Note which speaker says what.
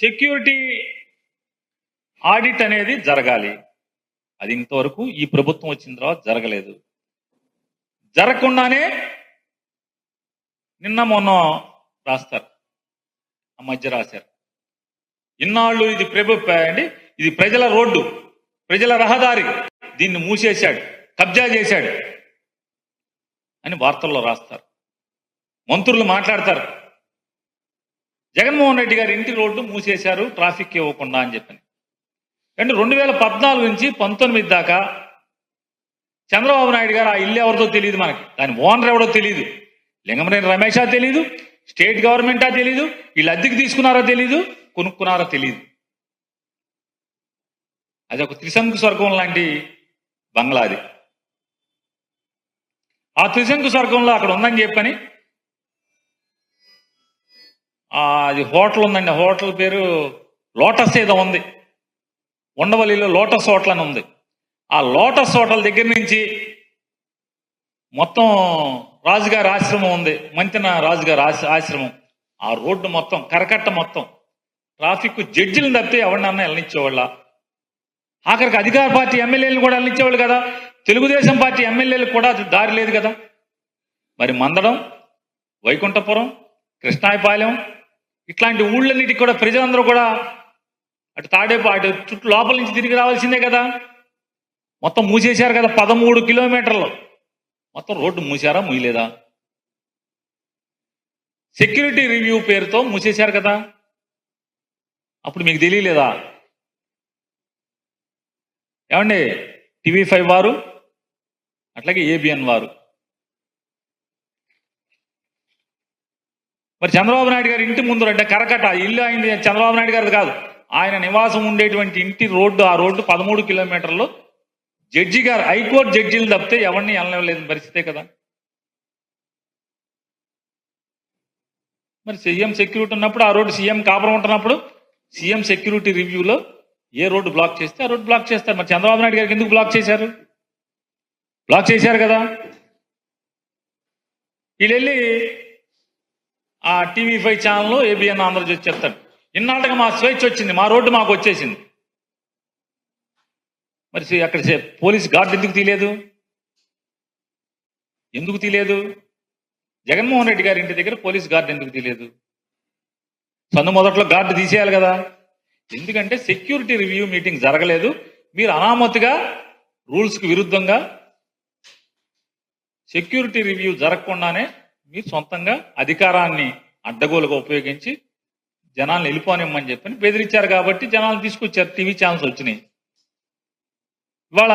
Speaker 1: Security audit అనేది జరగాలి. అది ఇంతవరకు ఈ ప్రభుత్వం వచ్చిన తర్వాత జరగలేదు. జరగకుండానే నిన్న మొన్న రాస్తారు. ఆ మధ్య రాశారు. ఇన్నాళ్ళు ఇది ప్రభుత్వ అండి ఇది ప్రజల రోడ్డు ప్రజల రహదారి. దీన్ని మూసేశాడు కబ్జా చేశాడు అని వార్తల్లో రాస్తారు. మంత్రులు మాట్లాడతారు. జగన్మోహన్ రెడ్డి గారి ఇంటి రోడ్డు మూసేశారు ట్రాఫిక్ ఇవ్వకుండా అని చెప్పని. అంటే రెండు వేల పద్నాలుగు నుంచి పంతొమ్మిది దాకా చంద్రబాబు నాయుడు గారు ఆ ఇల్లు ఎవరిదో తెలియదు మనకి. దాని ఓనర్ ఎవడో తెలియదు. లింగమనేని రమేషా తెలీదు స్టేట్ గవర్నమెంటా తెలీదు వీళ్ళు అద్దెకి తీసుకున్నారో తెలీదు కొనుక్కున్నారో తెలియదు. అది ఒక త్రిశంకు స్వర్గం లాంటి బంగ్లాది ఆ త్రిశంకు స్వర్గంలో అక్కడ ఉందని చెప్పని అది హోటల్ ఉందండి. హోటల్ పేరు లోటస్ ఏదో ఉంది. ఉండవల్లిలో లోటస్ హోటల్ అని ఉంది. ఆ లోటస్ హోటల్ దగ్గర నుంచి మొత్తం రాజుగారి ఆశ్రమం ఉంది. మంతెన రాజుగారి ఆశ- ఆశ్రమం. ఆ రోడ్డు మొత్తం కరకట్ట మొత్తం. ట్రాఫిక్ జడ్జిలను తప్పితే ఎవరినన్నా వెళ్ళనిచ్చేవాళ్ళ ఆఖరికి అధికార పార్టీ ఎమ్మెల్యేలను కూడా వెళ్ళనిచ్చేవాళ్ళు కదా? తెలుగుదేశం పార్టీ ఎమ్మెల్యేలు కూడా అది దారి లేదు కదా? మరి మందడం వైకుంఠపురం కృష్ణాయపాలెం ఇట్లాంటి ఊళ్ళన్నిటికి కూడా ప్రజలందరూ కూడా అటు తాడేపు అటు చుట్టూ లోపల నుంచి తిరిగి రావాల్సిందే కదా. మొత్తం మూసేశారు కదా పదమూడు కిలోమీటర్లు. మొత్తం రోడ్డు మూసారా మూయలేదా? సెక్యూరిటీ రివ్యూ పేరుతో మూసేశారు కదా. అప్పుడు మీకు తెలియలేదా? ఏమండి? టీవీ ఫైవ్ వారు అట్లాగే ఏబిఎన్ వారు. మరి చంద్రబాబు నాయుడు గారి ఇంటి ముందు అంటే కరకట ఇల్లు అయింది చంద్రబాబు నాయుడు గారిది కాదు. ఆయన నివాసం ఉండేటువంటి ఇంటి రోడ్డు ఆ రోడ్డు పదమూడు కిలోమీటర్లు. జడ్జి గారు హైకోర్టు జడ్జీలు తప్పితే ఎవరిని వెళ్ళలేని పరిస్థితే కదా? మరి సీఎం సెక్యూరిటీ ఉన్నప్పుడు ఆ రోడ్డు సీఎం కాపురం ఉంటున్నప్పుడు సీఎం సెక్యూరిటీ రివ్యూలో ఏ రోడ్డు బ్లాక్ చేస్తే ఆ రోడ్డు బ్లాక్ చేస్తారు. మరి చంద్రబాబు నాయుడు గారికి ఎందుకు బ్లాక్ చేశారు? బ్లాక్ చేశారు కదా? వీళ్ళు వెళ్ళి ఆ టీవీ ఫైవ్ ఛానల్లో ఏబిఎన్ ఆంధ్రజ్యోతి చెప్తాడు. ఇన్నాళ్ళకి మా స్వేచ్ఛ వచ్చింది మా రోడ్డు మాకు వచ్చేసింది. మరి అక్కడ పోలీస్ గార్డు ఎందుకు తీయలేదు? ఎందుకు తీయలేదు? జగన్మోహన్ రెడ్డి గారి ఇంటి దగ్గర పోలీస్ గార్డు ఎందుకు తీయలేదు? సందు మొదట్లో గార్డు తీసేయాలి కదా. ఎందుకంటే సెక్యూరిటీ రివ్యూ మీటింగ్ జరగలేదు. మీరు అనామతిగా రూల్స్కి విరుద్ధంగా సెక్యూరిటీ రివ్యూ జరగకుండానే మీరు సొంతంగా అధికారాన్ని అడ్డగోలుగా ఉపయోగించి జనాలను వెళ్ళిపోనిమ్మని చెప్పని బెదిరించారు కాబట్టి జనాలు తీసుకొచ్చారు టీవీ ఛానల్స్ వచ్చినాయి. ఇవాళ